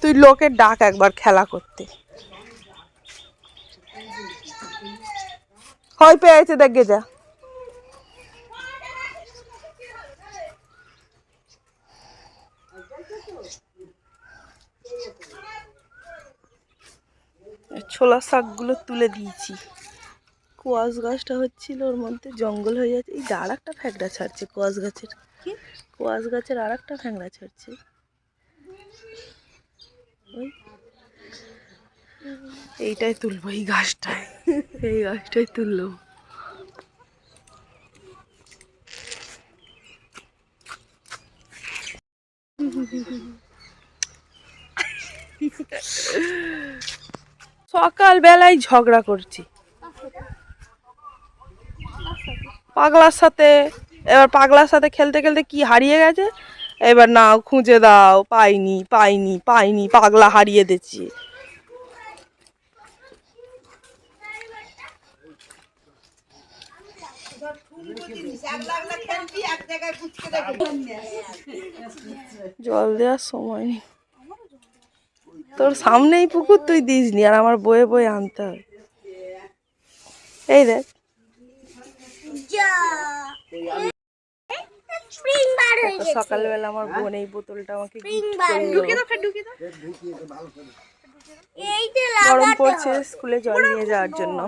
তুই লোকের ডাক একবার খেলা করতে। হয় পেয়েছে দেখে যা ছোলা শাকগুলো তুলে দিয়েছি। কোয়াশ গাছটা হচ্ছিল ওর মধ্যে জঙ্গল হয়ে যাচ্ছে। এই যে আর একটা ফ্যাংরা ছাড়ছে কোয়াশ গাছের। কোয়াশ গাছের আর একটা ফ্যাংরা ছাড়ছে। এইটাই তুলবো, এই গাছটায়। এই গাছটাই তুললো সকাল বেলায় ঝগড়া করছি। পাগলার সাথে, এবার পাগলার সাথে খেলতে খেলতে কি হারিয়ে গেছে? এবার নাও খুঁজে দাও। পাইনি পাইনি পাইনি পাগলা হারিয়ে দিচ্ছি। জল দেওয়ার সময় নেই। তোর সামনেই পুকুর তুই দিসনি আর আমার বয়ে বয়ে আনতে হবে এই দেখ। সকালবেলা আমার বোন এই বোতলটা আমাকে গরম পড়ছে স্কুলে জল নিয়ে যাওয়ার জন্য।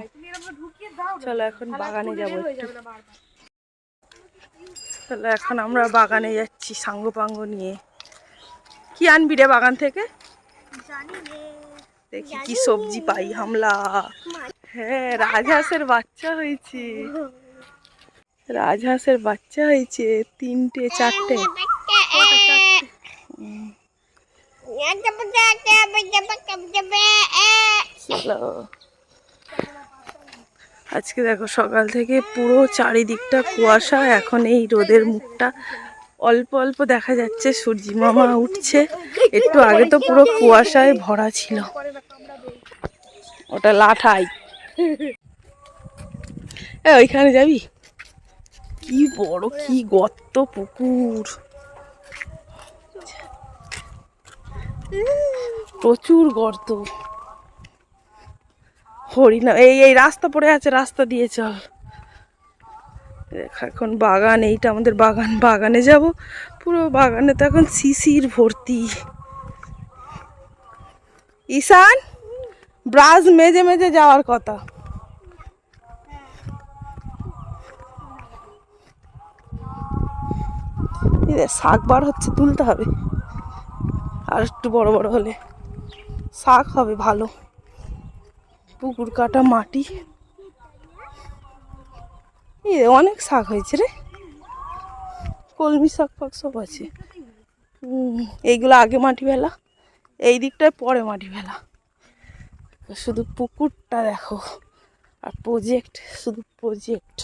চলো এখন বাগানে যাব চলো এখন আমরা বাগানে যাচ্ছি সাঙ্গ পাঙ্গ নিয়ে। কি আনবি রে বাগান থেকে? দেখি কি সবজি পাই হামলা। হ্যাঁ রাজহাঁসের বাচ্চা হয়েছে। রাজহাঁসের বাচ্চা হয়েছে, তিনটে, চারটে। আজকে দেখো সকাল থেকে পুরো চারিদিকটা কুয়াশা, এখন এই রোদের মুখটা অল্প অল্প দেখা যাচ্ছে, সূর্যি মামা উঠছে। একটু আগে তো পুরো কুয়াশায় ভরা ছিল। ওটা লাঠাই। ওইখানে যাবি? কি বড় কি গর্ত পুকুর। প্রচুর গর্ত। হরিণা, এই এই রাস্তা পড়ে আছে, রাস্তা দিয়ে চল। দেখ, এখন বাগান, এইটা আমাদের বাগান। বাগানে যাব, পুরো বাগানে তো এখন শিশির ভর্তি। ঈশান, ব্রাশ মেজে মেজে যাওয়ার কথা এই দেখ, শাক বার হচ্ছে, তুলতে হবে। আর একটু বড় বড় হলে শাক হবে ভালো। পুকুর কাটা মাটি। এ অনেক শাক হয়েছে রে। কলমি শাক ফাক সব আছে। এইগুলো আগে মাটি ফেলা, এই দিকটায় পরে মাটি ফেলা। শুধু পুকুরটা দেখো। আর প্রজেক্ট শুধু প্রজেক্ট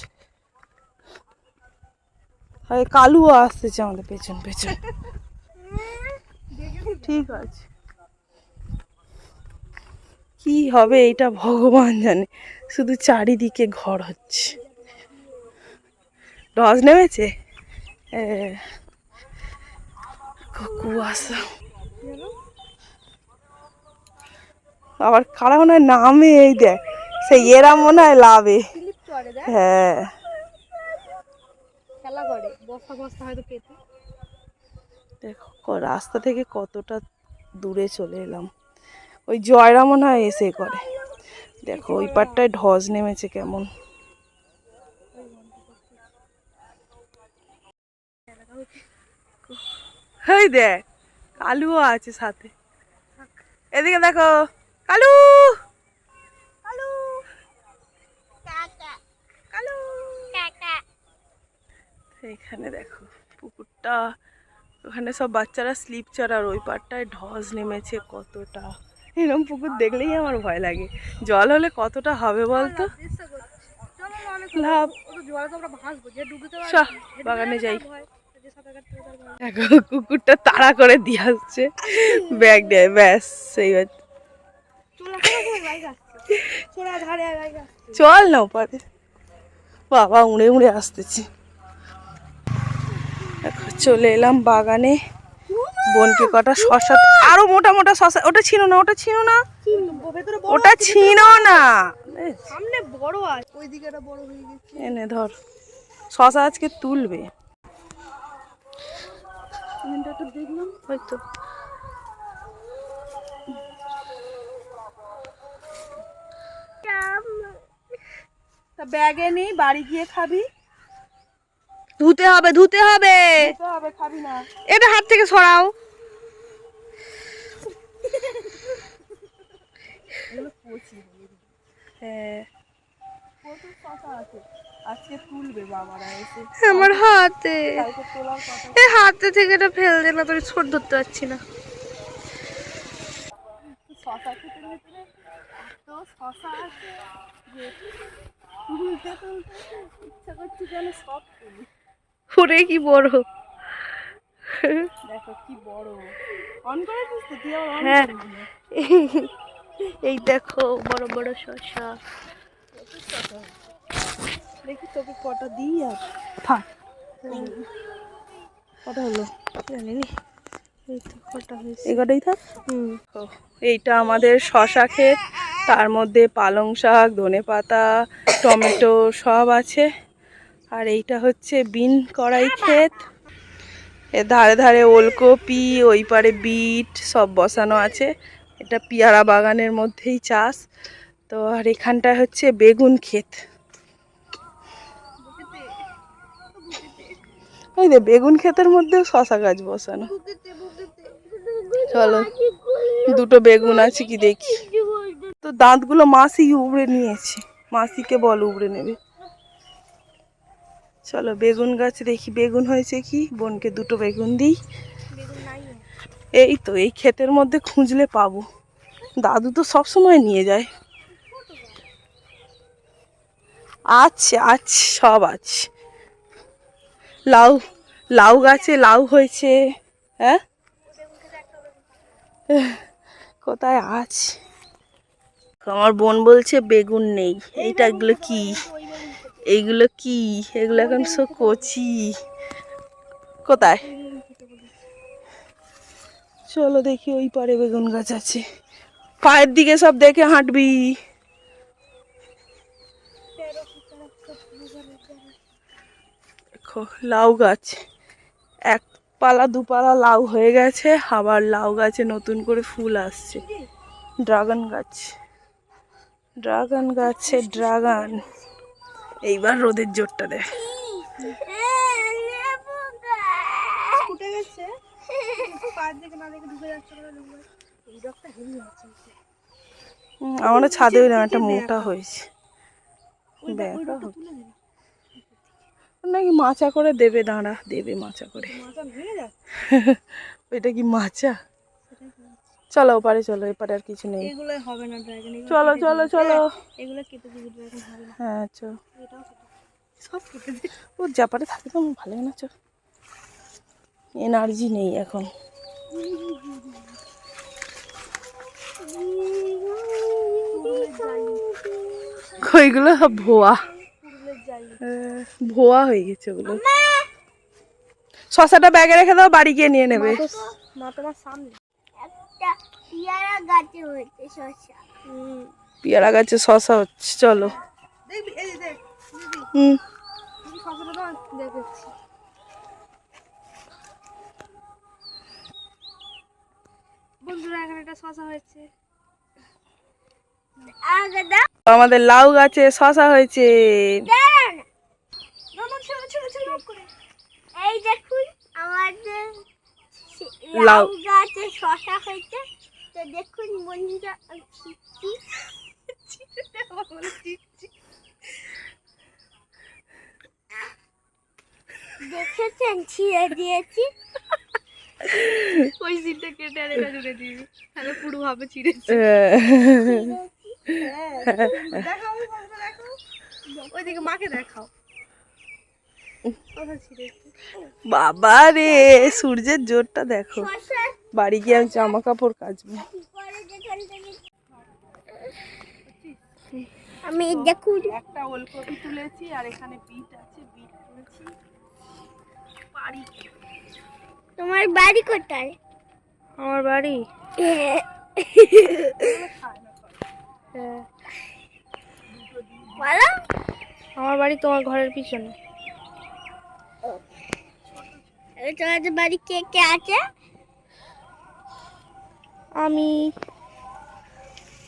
আর কালুও আসতেছে আমাদের পেছন পেছন। ঠিক আছে। কি হবে এটা ভগবান জানে। শুধু চারিদিকে ঘর হচ্ছে। ডজ নেমেছে? কুয়াশা। আবার কারা মনে হয় নামে এই দেখ। সেই এরা মনে হয় লাভে। হ্যাঁ। করে বস্তা বস্তা হয়তো পেতে। দেখো রাস্তা থেকে কতটা দূরে চলে এলাম। ওই জয়রা মনে হয় এসে করে। দেখো ওই পারটায় ঢজ নেমেছে কেমন। এই দেখ কালুও আছে সাথে। এদিকে দেখো কালু কাকা কালু কাকা এইখানে দেখো পুকুরটা। ওখানে সব বাচ্চারা স্লিপ চড়ার ওই পারটায় ঢস নেমেছে কতটা। এরকম পুকুর দেখলেই আমার ভয় লাগে। জল হলে কতটা হবে বলতো? লাভ বাগানে যাই। দেখো কুকুরটা তাড়া করে দিয়ে আসছে। ব্যাগ দেয় ব্যাস সেই চলে না, ওপারে। বাবা উড়ে উড়ে আসতেছে। চলে এলাম বাগানে। বোনকে কটা শশা আরও মোটা মোটা শশা ওটা ছিল না ওটা ছিল না? ওটা ছিল না। সামনে বড় আছে। ওই দিকে বড় হয়ে গেছে। এনে ধর শশা আজকে তুলবে। দেখলাম। হয়তো ব্যাগে নেই বাড়ি গিয়ে খাবি। ধুতে হবে ধুতে হবে। এটা হাত থেকে সরাও। হ্যাঁ। আমার হাতে। এই হাতে থেকে এটা ফেল দে না তোর ছোট ধরতে পারছি না। তুলতে তুলতে ইচ্ছা করছে যেন সব তুলি। ওরে কি বড়। দেখো কি বড়। অন করে তো? তুই আবার হ্যাঁ। এই দেখো বড় বড় শসা। দেখি তোকে কটা দিই আর। থাক। কটা হলো? জানি নি। থাক। এইটা আমাদের শশা ক্ষেত। তার মধ্যে পালং শাক ধনে পাতা টমেটো সব আছে। আর এইটা হচ্ছে বিন কড়াই ক্ষেত। এর ধারে ধারে ওলকপি, ওই পারে বিট সব বসানো আছে। এটা পিয়ারা বাগানের মধ্যেই চাষ। তো আর এখানটা হচ্ছে বেগুন ক্ষেত। ওই যে বেগুন ক্ষেতের মধ্যেও শশা গাছ বসানো। চলো, দুটো বেগুন আছে কি দেখি। তো দাঁতগুলো মাসি উবড়ে নিয়েছে। মাসিকে বল উবড়ে নেবে। চলো বেগুন গাছ দেখি বেগুন হয়েছে কি? বোনকে দুটো বেগুন দিই। এই তো এই ক্ষেতের মধ্যে খুঁজলে পাবো। দাদু তো সব সময় নিয়ে যায়। আছে আছে সব আছে লাউ লাউ গাছে লাউ হয়েছে। হ্যাঁ কোথায় আছে? আমার বোন বলছে বেগুন নেই। এইটা এগুলো কি? এইগুলো কি? এগুলো এখন সব কচি। কোথায়? চলো দেখি ওই পারে বেগুন গাছ আছে। পায়ের দিকে সব দেখে হাঁটবি। দেখো লাউ গাছ। এক পালা দুপালা লাউ হয়ে গেছে আবার লাউ গাছে নতুন করে ফুল আসছে। ড্রাগন গাছ। ড্রাগন গাছে ড্রাগন। এইবার রোদের জোরটা হুম, আমারও ছাদে ওই একটা মোটা হয়েছে। নাকি মাচা করে দেবে দাঁড়া দেবে মাচা করে। ওইটা কি মাচা? চলো ওপারে চলো এপারে আর কিছু নেই। এগুলো হবে না ড্রাগন চলো চলো চলো। এগুলো কেটে দিবি ড্রাগন হবে না। হ্যাঁ চলো এটাও কেটে সব কেটে দিবি। ও জাপারে থাকে তো ভালো না চল এনার্জি নেই এখন। ওইগুলো ভোয়া। হ্যাঁ, ভোয়া হয়ে গেছে ওগুলো। শশাটা ব্যাগে রেখে দাও বাড়ি গিয়ে নিয়ে নেবে। মা তোমার সামনে। একটা পিয়ারা গাছে হয়েছে শসা পেয়ারা গাছে শশা হচ্ছে চলো। দেখবি এই দেখ হুম। দিদি দেখেছি। বন্ধুরা এখানে একটা শশা হয়েছে। আমাদের লাউ গাছে শশা হয়েছে। এই দেখুন আমাদের। লাউ গাছে শশা হয়েছে। তো দেখুন বন্ধুরা। দেখেছেন ছিঁড়ে দিয়েছি। ওই সিটটা কেটে আর এটা জুড়ে দিবি। তাহলে পুরো ভাবে ছিঁড়েছি। দেখাও ওই ফসলটা দেখাও। ওইদিকে মাকে দেখাও। বাবা রে সূর্যের জোরটা দেখো। বাড়ি গিয়ে আমি জামা কাপড় কাচবো। পরে আমি দেখুন একটা ওলকপি তুলেছি আর এখানে বিট আছে বিট তুলেছি। বাড়ি তোমার বাড়ি কোথায়? আমার বাড়ি? হ্যাঁ বলো। আমার বাড়ি তোমার ঘরের পিছনে। এই তোমাদের বাড়ি কে কে আছে? আমি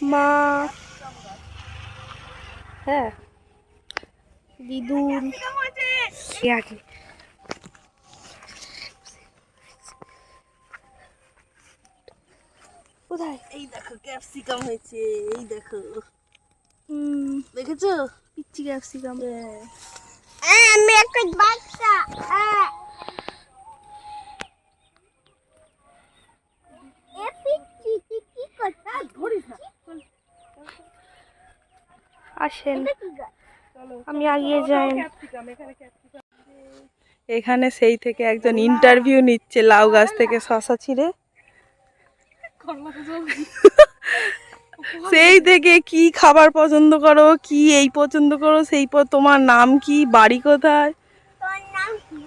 মা হ্যাঁ দিদুন কে। আগে কোথায়? এই দেখো ক্যাপসিকাম হয়েছে এই দেখো। হুম। দেখেছ? পিচ্ছি ক্যাপসিকাম হ্যাঁ, আমি একটা বাচ্চা হ্যাঁ। এ পিচ্ছি, তুই কি করছিস? আসেন? আমি আগিয়ে যাই। এখানে সেই থেকে একজন ইন্টারভিউ নিচ্ছে লাউ গাছ থেকে শশা ছিঁড়ে। সেই থেকে কি খাবার পছন্দ করো কি এই পছন্দ করো সেই প- তোমার নাম কি বাড়ি কোথায় তোর নাম কি?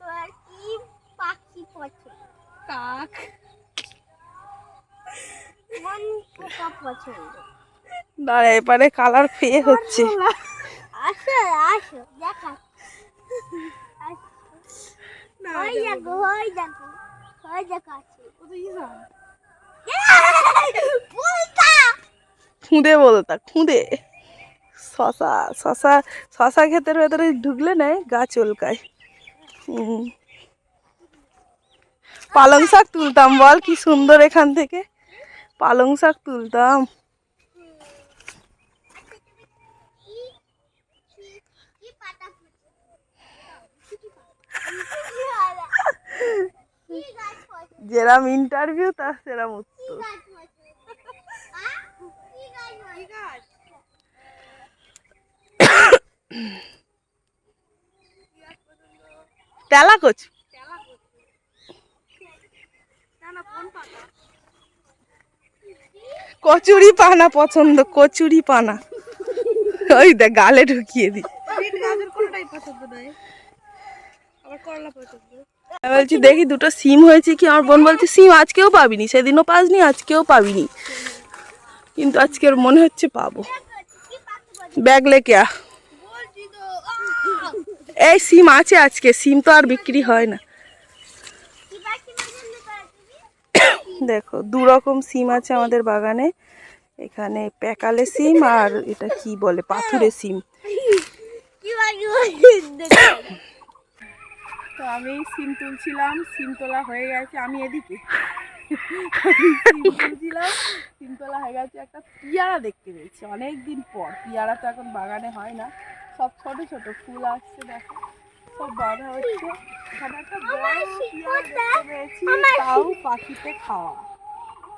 তোর কি পাখি পছন্দ? কাক? দাঁড়া এপারে কালার ফেয়ে হচ্ছে আসো, আসো, দেখা। আসো। ওই দেখো, ওই দেখো, ওই দেখো আছে। পোকা! খুঁদে বলতা খুঁদে শশা শশা শশা ক্ষেতের ভেতরে ঢুকলে না গা চলকায় হুম। পালং শাক তুলতাম, বল কি সুন্দর এখান থেকে পালং শাক তুলতাম? যেরাম ইন্টারভিউ তার সেরাম উত্তর? তেলা কচু কচুরি পানা পছন্দ কচুরি পানা। ওই দেখ গালে ঢুকিয়ে দি। বলছি দেখি দুটো সিম হয়েছে কি? আমার বোন বলছে সিম আজকেও পাবিনি সেদিনও পাসনি আজকেও পাবিনি। কিন্তু আজকের মনে হচ্ছে পাবো। ব্যাগ লেকে এই সিম আছে আজকে সিম তো আর বিক্রি হয় না কি পাখি পছন্দ করো তুমি? দেখো দু রকম সিম আছে আমাদের বাগানে। এখানে প্যাকালে সিম আর এটা কি বলে, পাথুরে সিম। তো আমি সিম তুলছিলাম, সিম তোলা হয়ে গেছে আমি এদিকে। সিম তোলা হয়ে গেছে একটা পিয়ারা দেখতে পেয়েছি। অনেক দিন পর, পিয়ারা তো এখন বাগানে হয় না। সব ছোট ছোট ফুল আসছে, দেখো। সব হচ্ছে। বড় দেখতে পেয়েছি তাও পাখিতে খাওয়া।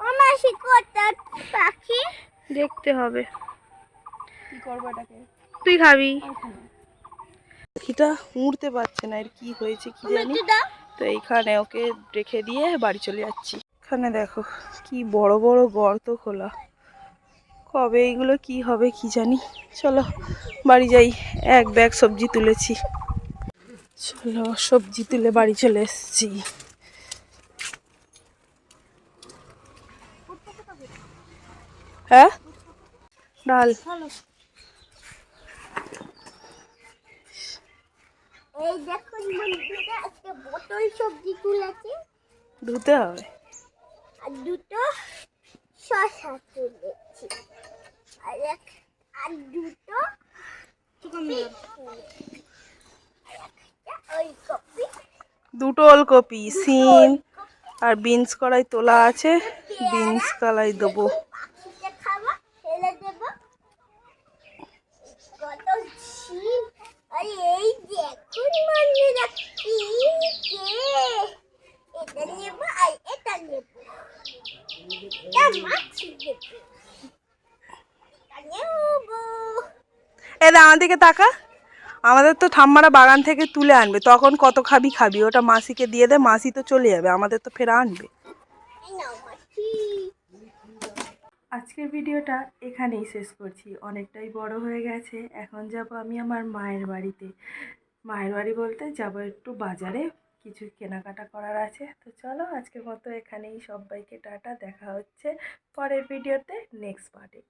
আমার শিকড়টা পাখি। দেখতে হবে। কি করব এটাকে? তুই খাবি। পাখিটা উড়তে পারছে না এর কি হয়েছে কি জানি? তো এইখানে ওকে রেখে দিয়ে বাড়ি চলে যাচ্ছি। এখানে দেখো কি বড় বড় গর্ত খোলা। কবে এইগুলো কি হবে কি জানি? চলো বাড়ি যাই। এক ব্যাগ সবজি তুলেছি। চলো সবজি তুলে বাড়ি চলে এসেছি। হ্যাঁ? ডাল। এই দেখুন বন্ধুরা একটা বোতল সবজি তুলেছে। ধুতে হবে? আর দুটো শসা তুলেছি। আর এক আর দুটো বিট তুলেছি। আর একটা ওই কপি দুটো ওলকপি, সিম আর বিনস কড়াই তোলা আছে। বিনস কড়াই দেবো। এ দা দিকে তাকা। আমাদের তো ঠাম্মারা বাগান থেকে তুলে আনবে, তখন কত খাবি খাবি, ওটা মাসিকে দিয়ে দে, মাসি তো চলে যাবে, আমাদের তো ফেরা আনবে। আজকের ভিডিওটা এখানেই শেষ করছি, অনেকটাই বড় হয়ে গেছে, এখন যাব আমি আমার মায়ের বাড়িতে। মায়ের বাড়ি বলতে যাব একটু বাজারে, কিছু কেনাকাটা করার আছে, তো চলো আজকের মতো এখানেই, সবাইকে টাটা, দেখা হচ্ছে পরের ভিডিওতে নেক্সট পার্টে